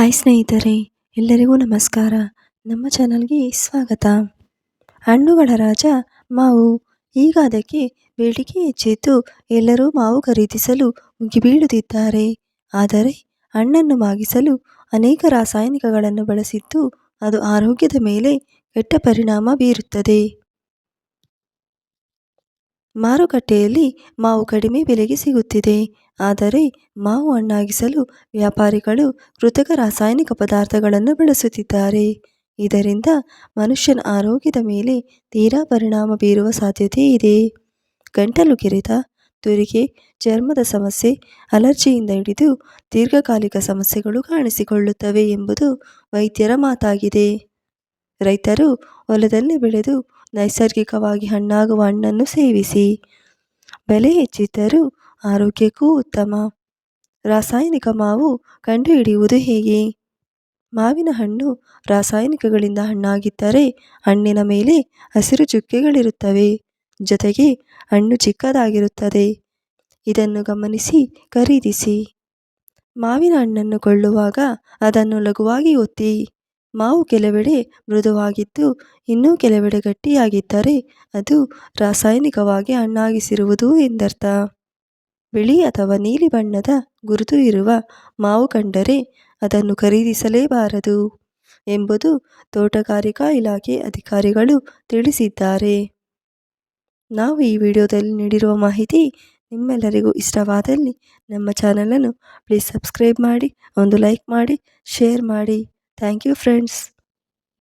Hi ಸ್ನೇಹಿತರೆ, ಎಲ್ಲರಿಗೂ ನಮಸ್ಕಾರ. ನಮ್ಮ ಚಾನಲ್ಗೆ ಸ್ವಾಗತ. ಹಣ್ಣುಗಳ ರಾಜ ಮಾವು, ಈಗ ಅದಕ್ಕೆ ಬೇಡಿಕೆ ಹೆಚ್ಚಿದ್ದು ಎಲ್ಲರೂ ಮಾವು ಖರೀದಿಸಲು ಮುಗಿಬೀಳುತ್ತಿದ್ದಾರೆ. ಆದರೆ ಹಣ್ಣನ್ನು ಮಾಗಿಸಲು ಅನೇಕ ರಾಸಾಯನಿಕಗಳನ್ನು ಬಳಸಿದ್ದು ಅದು ಆರೋಗ್ಯದ ಮೇಲೆ ಕೆಟ್ಟ ಪರಿಣಾಮ ಬೀರುತ್ತದೆ. ಮಾರುಕಟ್ಟೆಯಲ್ಲಿ ಮಾವು ಕಡಿಮೆ ಬೆಲೆಗೆ ಸಿಗುತ್ತಿದೆ. ಆದರೆ ಮಾವು ಹಣ್ಣಾಗಿಸಲು ವ್ಯಾಪಾರಿಗಳು ಕೃತಕ ರಾಸಾಯನಿಕ ಪದಾರ್ಥಗಳನ್ನು ಬಳಸುತ್ತಿದ್ದಾರೆ. ಇದರಿಂದ ಮನುಷ್ಯನ ಆರೋಗ್ಯದ ಮೇಲೆ ತೀರಾ ಪರಿಣಾಮ ಬೀರುವ ಸಾಧ್ಯತೆ ಇದೆ. ಗಂಟಲು ಕೆರೆತ ತುರಿಕೆ ಚರ್ಮದ ಸಮಸ್ಯೆ, ಅಲರ್ಜಿಯಿಂದ ಹಿಡಿದು ದೀರ್ಘಕಾಲಿಕ ಸಮಸ್ಯೆಗಳು ಕಾಣಿಸಿಕೊಳ್ಳುತ್ತವೆ ಎಂಬುದು ವೈದ್ಯರ ಮಾತಾಗಿದೆ. ರೈತರು ಹೊಲದಲ್ಲಿ ಬೆಳೆದು ನೈಸರ್ಗಿಕವಾಗಿ ಹಣ್ಣಾಗುವ ಹಣ್ಣನ್ನು ಸೇವಿಸಿ. ಬೆಲೆ ಹೆಚ್ಚಿದ್ದರೂ ಆರೋಗ್ಯಕ್ಕೂ ಉತ್ತಮ. ರಾಸಾಯನಿಕ ಮಾವು ಕಂಡುಹಿಡಿಯುವುದು ಹೇಗೆ? ಮಾವಿನ ಹಣ್ಣು ರಾಸಾಯನಿಕಗಳಿಂದ ಹಣ್ಣಾಗಿದ್ದರೆ ಹಣ್ಣಿನ ಮೇಲೆ ಹಸಿರು ಚುಕ್ಕೆಗಳಿರುತ್ತವೆ. ಜೊತೆಗೆ ಹಣ್ಣು ಚಿಕ್ಕದಾಗಿರುತ್ತದೆ. ಇದನ್ನು ಗಮನಿಸಿ, ಖರೀದಿಸಿ. ಮಾವಿನ ಹಣ್ಣನ್ನು ಕೊಳ್ಳುವಾಗ ಅದನ್ನು ಲಘುವಾಗಿ ಒತ್ತಿ. ಮಾವು ಕೆಲವೆಡೆ ಮೃದುವಾಗಿದ್ದು, ಇನ್ನೂ ಕೆಲವೆಡೆ ಗಟ್ಟಿಯಾಗಿದ್ದರೆ ಅದು ರಾಸಾಯನಿಕವಾಗಿ ಹಣ್ಣಾಗಿಸಿರುವುದು ಎಂದರ್ಥ. ಬಿಳಿ ಅಥವಾ ನೀಲಿ ಬಣ್ಣದ ಗುರುತು ಇರುವ ಮಾವು ಕಂಡರೆ ಅದನ್ನು ಖರೀದಿಸಲೇಬಾರದು ಎಂಬುದು ತೋಟಗಾರಿಕಾ ಇಲಾಖೆ ಅಧಿಕಾರಿಗಳು ತಿಳಿಸಿದ್ದಾರೆ. ನಾವು ಈ ವಿಡಿಯೋದಲ್ಲಿ ನೀಡಿರುವ ಮಾಹಿತಿ ನಿಮ್ಮೆಲ್ಲರಿಗೂ ಇಷ್ಟವಾದಲ್ಲಿ ನಮ್ಮ ಚಾನಲನ್ನು ಪ್ಲೀಸ್ ಸಬ್ಸ್ಕ್ರೈಬ್ ಮಾಡಿ, ಒಂದು ಲೈಕ್ ಮಾಡಿ, ಶೇರ್ ಮಾಡಿ. Thank you friends.